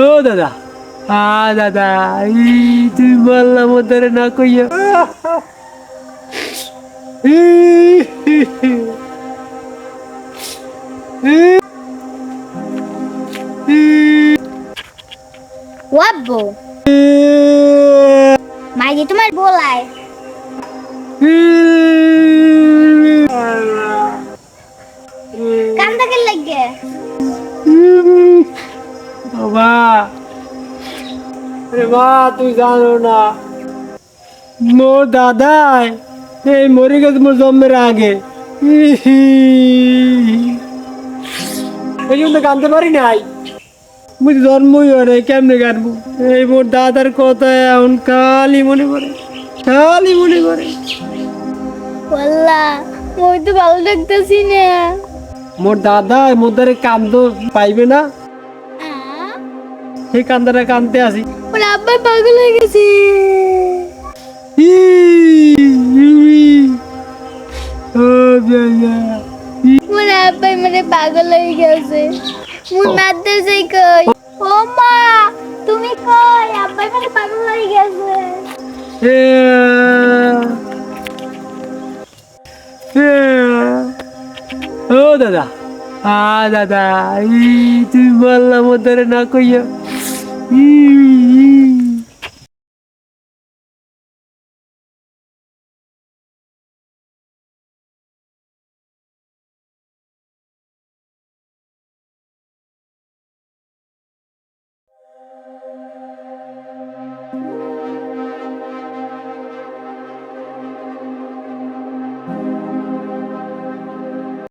ও দাদা আ দাদা তুই বললাম ওদের না কইয়া। ও আব্বু মাইজি তোমার বলায় লাগে বাবা। আরে মা তুই জানো না। মোর দাদাই এই মরে গেছে মোর জন্মের আগে। এই জন্য কানতে পারি নাই। মুই জন্মই হয় কেমনে কানবো? এই মোর দাদার কথা এখন কালি মনে পড়ে কালি মনে পড়ে। বললা মই তো ভালো দেখতেছি না। মোর দাদা মোর কান্দ পাইবে না। সেই কান্দাটা কানতে আসি। ওর আব্বা পাগল হয়ে গেছে। মোর আব্বাই মানে পাগল হয়ে গেছে। মুই মারতে যাই কই? ও মা তুমি কই? আব্বাই মানে পাগল হয়ে গেছে। ও দাদা। আ দাদা ই তুই বললাম ওদের না কইয়া।